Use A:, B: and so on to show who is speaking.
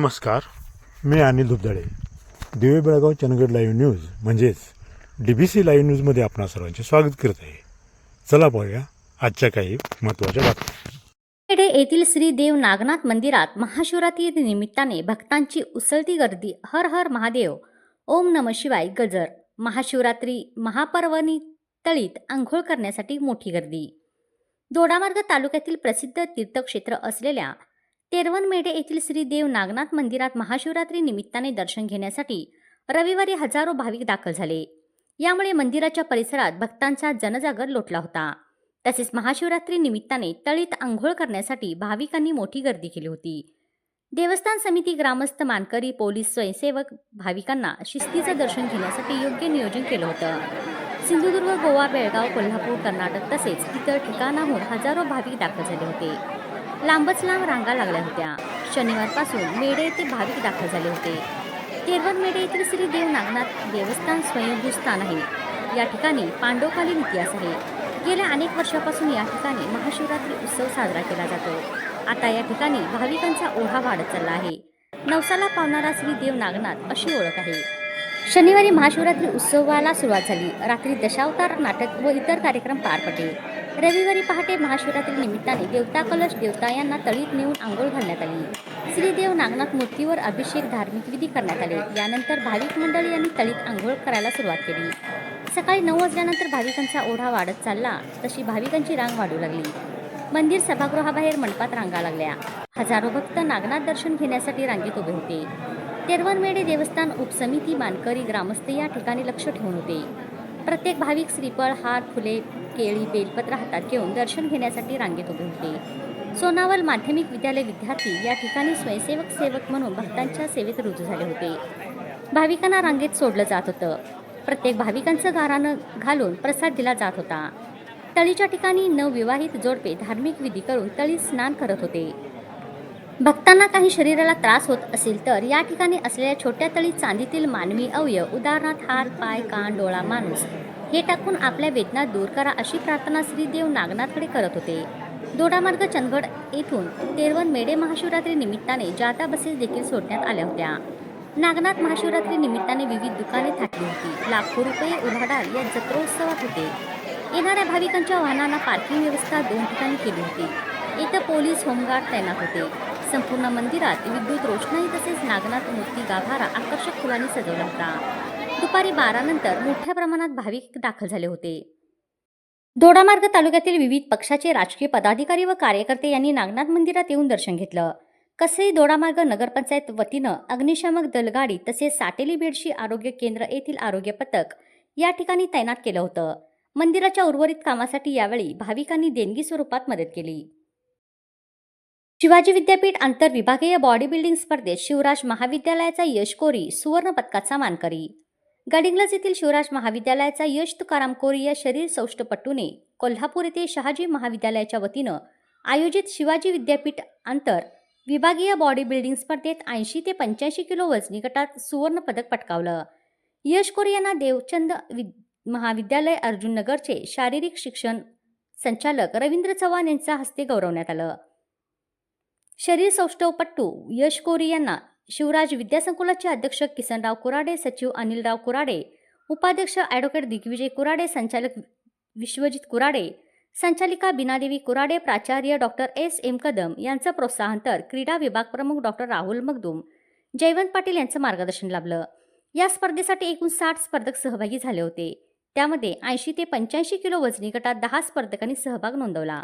A: नमस्कार. मी अनिल धुबदाळे दिवे Belgaum Chandgad live news म्हणजेच डी बी सी लाईव्ह न्यूजमध्ये आपणा सर्वांचे स्वागत करत आहे. चला पाहूया आजच्या काही महत्त्वाच्या बातम्या.
B: येथील श्री देव नागनाथ मंदिरात महाशिवरात्री निमित्ताने भक्तांची उसळती गर्दी. हर हर महादेव. ओम नम शिवाय गजर. महाशिवरात्री महापर्वणी तळीत आंघोळ करण्यासाठी मोठी गर्दी. दोडामार्ग तालुक्यातील प्रसिद्ध तीर्थक्षेत्र असलेल्या तेरवनमेढे येथील श्री देव नागनाथ मंदिरात महाशिवरात्री निमित्ताने दर्शन घेण्यासाठी रविवारी हजारो भाविक दाखल झाले. यामुळे मंदिराच्या परिसरात भक्तांचा जनजागर लोटला होता. तसेच महाशिवरात्री निमित्ताने तळीत आंघोळ करण्यासाठी भाविकांनी मोठी गर्दी केली होती. देवस्थान समिती ग्रामस्थ मानकरी पोलीस स्वयंसेवक भाविकांना शिस्तीचं दर्शन घेण्यासाठी योग्य नियोजन केलं होतं. सिंधुदुर्ग गोवा बेळगाव कोल्हापूर कर्नाटक तसेच इतर ठिकाणाहून हजारो भाविक दाखल झाले होते. लांबच लांब रांगा लागल्या होत्या. शनिवारपासून मेढे येथे भाविक दाखल झाले होते. तेरवन मेढे येथील श्री देव नागनाथ देवस्थान स्वयंभू स्थान आहे. या ठिकाणी पांडवकालीन इतिहास आहे. गेल्या अनेक वर्षापासून या ठिकाणी महाशिवरात्री उत्सव साजरा केला जातो. आता या ठिकाणी भाविकांचा ओढा वाढत चालला आहे. नवसाला पावणारा श्री देव नागनाथ अशी ओळख आहे. शनिवारी महाशिवरात्री उत्सवाला सुरुवात झाली. रात्री दशावतार नाटक व इतर कार्यक्रम पार पडले. रविवारी पहाटे महाशिवरात्री निमित्ताने देवता कलश देवता यांना तळीत नेऊन आंघोळ घालण्यात आली. श्रीदेव नागनाथ मूर्तीवर अभिषेक धार्मिक विधी करण्यात आले. यानंतर भाविक मंडळी यांनी तळीत आंघोळ करायला सुरुवात केली. सकाळी नऊ वाजल्यानंतर भाविकांचा ओढा वाढत चालला तशी भाविकांची रांग वाढू लागली. मंदिर सभागृहाबाहेर मंडपात रांगा लागल्या. हजारो भक्त नागनाथ दर्शन घेण्यासाठी रांगेत उभे होते. तेरवनमेढे देवस्थान उपसमिती मानकरी ग्रामस्थ या ठिकाणी लक्ष ठेवून होते. प्रत्येक भाविक श्रीफळ हार फुले केळी बेलपत्र हातात घेऊन दर्शन घेण्यासाठी रांगेत उभे होते. सोनावल माध्यमिक विद्यालय विद्यार्थी या ठिकाणी स्वयंसेवक सेवक म्हणून भक्तांच्या सेवेत रुजू झाले होते. भाविकांना रांगेत सोडलं जात होतं. प्रत्येक भाविकांचं गारानं घालून प्रसाद दिला जात होता. तळीच्या ठिकाणी नवविवाहित जोडपे धार्मिक विधी करून तळी स्नान करत होते. भक्तांना काही शरीराला त्रास होत असेल तर या ठिकाणी असलेल्या छोट्या तळी चांदीतील मानवी अवयव उदाहरणार्थ हात पाय कान डोळा माणूस हे टाकून आपल्या वेदना दूर करा अशी प्रार्थना श्रीदेव नागनाथकडे करत होते. दोडामार्ग चंदगड येथून तेरवन मेडे महाशिवरात्री निमित्ताने जाता बसेस देखील सोडण्यात आल्या होत्या. नागनाथ महाशिवरात्री निमित्ताने विविध दुकाने थाटली होती. लाखो रुपये उलाढाल या जत्रोत्सवात होते. येणाऱ्या भाविकांच्या वाहनांना पार्किंग व्यवस्था दोन ठिकाणी केली होती. इथं पोलीस होमगार्ड तैनात होते. संपूर्ण मंदिरात विद्युत रोषणाई तसेच नागनाथ मूर्ती गाभारा आकर्षक फुलांनी सजवला होता. दुपारी बारानंतर मोठ्या प्रमाणात भाविक दाखल झाले होते. दोडामार्ग तालुक्यातील विविध पक्षाचे राजकीय पदाधिकारी व कार्यकर्ते यांनी नागनाथ मंदिरात येऊन दर्शन घेतलं. कसई दोडामार्ग नगरपंचायत वतीनं अग्निशामक दलगाडी तसेच साटेली बेडशी आरोग्य केंद्र येथील आरोग्य पथक या ठिकाणी तैनात केलं होतं. मंदिराच्या उर्वरित कामासाठी यावेळी भाविकांनी देणगी स्वरूपात मदत केली. शिवाजी विद्यापीठ आंतरविभागीय बॉडी बिल्डिंग स्पर्धेत शिवराज महाविद्यालयाचा यश कोरी सुवर्ण पदकाचा मानकरी. गडिंग्लज येथील शिवराज महाविद्यालयाचा यश तुकाराम कोरी या शरीर सौष्ठपट्टूने कोल्हापूर येथे शहाजी महाविद्यालयाच्या वतीनं आयोजित शिवाजी विद्यापीठ आंतर विभागीय बॉडी बिल्डिंग स्पर्धेत ऐंशी ते पंच्याऐंशी किलो वजनी गटात सुवर्ण पदक पटकावलं. यश कोरी यांना देवचंद वि महाविद्यालय अर्जुन नगरचे शारीरिक शिक्षण संचालक रवींद्र चव्हाण यांच्या हस्ते गौरवण्यात आलं. शरीर सौष्ठवपट्टू यश कोरी यांना शिवराज विद्यासंकुलाचे अध्यक्ष किसनराव कुराडे सचिव अनिलराव कुराडे उपाध्यक्ष ॲडव्होकेट दिग्विजय कुराडे संचालक विश्वजित कुराडे संचालिका बिनादेवी कुराडे प्राचार्य डॉक्टर एस. एम. कदम यांचं प्रोत्साहन तर क्रीडा विभाग प्रमुख डॉक्टर राहुल मगदूम जयवंत पाटील यांचं मार्गदर्शन लाभलं. या स्पर्धेसाठी एकूण साठ स्पर्धक सहभागी झाले होते. त्यामध्ये ऐंशी ते पंच्याऐंशी किलो वजनी गटात दहा स्पर्धकांनी सहभाग नोंदवला.